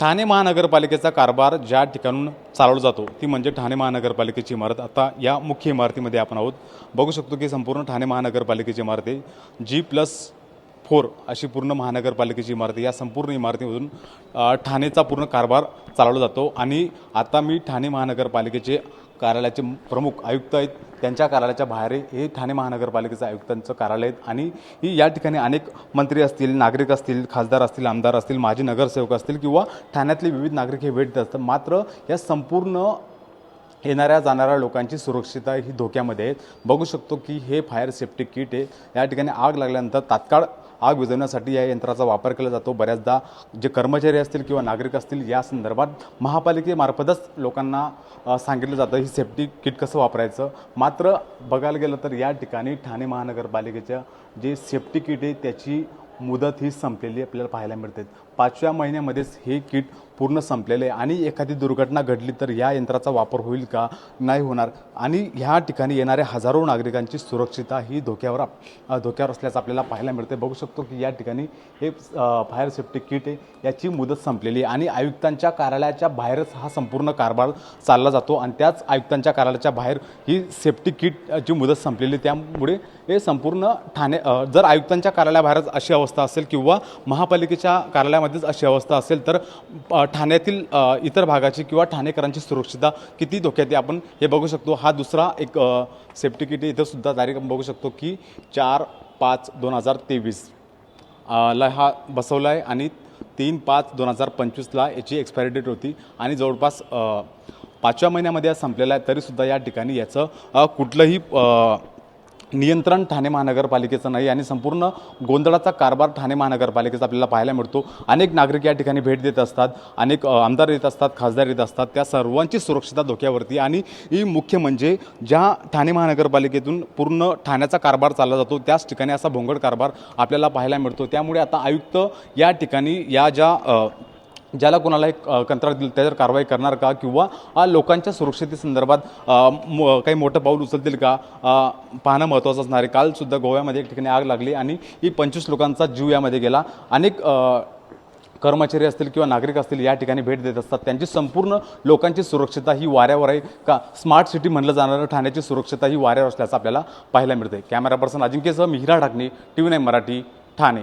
ठाणे महानगरपालिकेचा कारभार ज्या ठिकाणून चालवला जातो ती म्हणजे ठाणे महानगरपालिकेची इमारत. आता या मुख्य इमारतीमध्ये आपण आहोत. बघू शकतो की संपूर्ण ठाणे महानगरपालिकेची इमारत आहे. जी प्लस फोर अशी पूर्ण महानगरपालिकेची इमारती या संपूर्ण इमारतीमधून ठाणेचा पूर्ण कारभार चालवला जातो आणि आता मी ठाणे महानगरपालिकेचे कार्यालयाचे प्रमुख आयुक्त आहेत. त्यांच्या कार्यालयाच्या बाहेर हे ठाणे महानगरपालिकेचं आयुक्तांचं कार्यालय आहेत आणि ही या ठिकाणी अनेक मंत्री असतील नागरिक असतील खासदार असतील आमदार असतील माजी नगरसेवक असतील किंवा ठाण्यातले विविध नागरिक हे भेट देत असतात. मात्र या संपूर्ण येणाऱ्या जाणाऱ्या लोकांची सुरक्षितता ही धोक्यामध्ये आहे. बघू शकतो की हे फायर सेफ्टी किट आहे. या ठिकाणी आग लागल्यानंतर तात्काळ आग विझवण्यासाठी या यंत्राचा वापर केला जातो. बऱ्याचदा जे कर्मचारी असतील किंवा नागरिक असतील या संदर्भात महापालिकेमार्फतच लोकांना सांगितलं जातं. ही सेफ्टी किट कसं वापरायचं? मात्र बघायला गेलं तर या ठिकाणी ठाणे महानगरपालिकेच्या जे सेफ्टी किट आहे त्याची मुदत ही संपलेली आपल्याला पाहायला मिळते. पाचव्या महिन्यामध्येच हे किट पूर्ण संपलेलं आहे आणि एखादी दुर्घटना घडली तर या यंत्राचा वापर होईल का? नाही होणार. आणि ह्या ठिकाणी येणाऱ्या हजारो नागरिकांची सुरक्षितता ही धोक्यावर धोक्यावर असल्याचं आपल्याला पाहायला मिळते बघू शकतो की या ठिकाणी हे फायर सेफ्टी किट आहे. याची मुदत संपलेली आहे. आणि आयुक्तांच्या कार्यालयाच्या बाहेरच हा संपूर्ण कारभार चालला जातो आणि त्याच आयुक्तांच्या कार्यालयाच्या बाहेर ही सेफ्टी किटची मुदत संपलेली आहे. त्यामुळे हे संपूर्ण ठाणे जर आयुक्तांच्या कार्यालयाबाहेरच अशी अवस्था असेल किंवा महापालिकेच्या कार्यालयामध्येच अशी अवस्था असेल तर ठाण्यातील इतर भागाची किंवा ठाणेकरांची सुरक्षितता किती धोक्यात आहे आपण हे बघू शकतो. हा दुसरा एक सेफ्टी किट इथंसुद्धा इथं सुद्धा तारीख आपण बघू शकतो की चार पाच दोन हजार तेवीस. ला हा बसवला आहे आणि तीन पाच दोन हजार पंचवीसला याची एक्सपायरी डेट होती आणि जवळपास पाचव्या महिन्यामध्ये संपलेला आहे. तरीसुद्धा या ठिकाणी याचं कुठलंही नियंत्रण ठाणे महानगरपालिकेचं नाही आणि संपूर्ण गोंधळाचा कारभार ठाणे महानगरपालिकेचा आपल्याला पाहायला मिळतो. अनेक नागरिक या ठिकाणी भेट देत असतात अनेक आमदार येत असतात खासदार येत असतात. त्या सर्वांची सुरक्षितता धोक्यावरती आणि ही मुख्य म्हणजे ज्या ठाणे महानगरपालिकेतून पूर्ण ठाण्याचा कारभार चालला जातो त्याच ठिकाणी असा भोंगड कारभार आपल्याला पाहायला मिळतो. त्यामुळे आता आयुक्त या ठिकाणी या ज्या ज्याला कोणाला एक कंत्राट दिलं त्याच्यावर कारवाई करणार का? किंवा लोकांच्या सुरक्षितेसंदर्भात संदर्भात काही मोठं पाऊल उचलतील का? पाहणं महत्त्वाचं असणार आहे. कालसुद्धा गोव्यामध्ये एक ठिकाणी आग लागली आणि ही पंचवीस लोकांचा जीव यामध्ये गेला. अनेक कर्मचारी असतील किंवा नागरिक असतील या ठिकाणी भेट देत असतात. त्यांची संपूर्ण लोकांची सुरक्षितता ही वाऱ्यावर आहे का? स्मार्ट सिटी म्हणलं जाणारं ठाण्याची सुरक्षितता ही वाऱ्यावर असल्याचं आपल्याला पाहायला मिळते camera person अजिंक्यसह Mihira Dhakne T V nine Marathi Thane.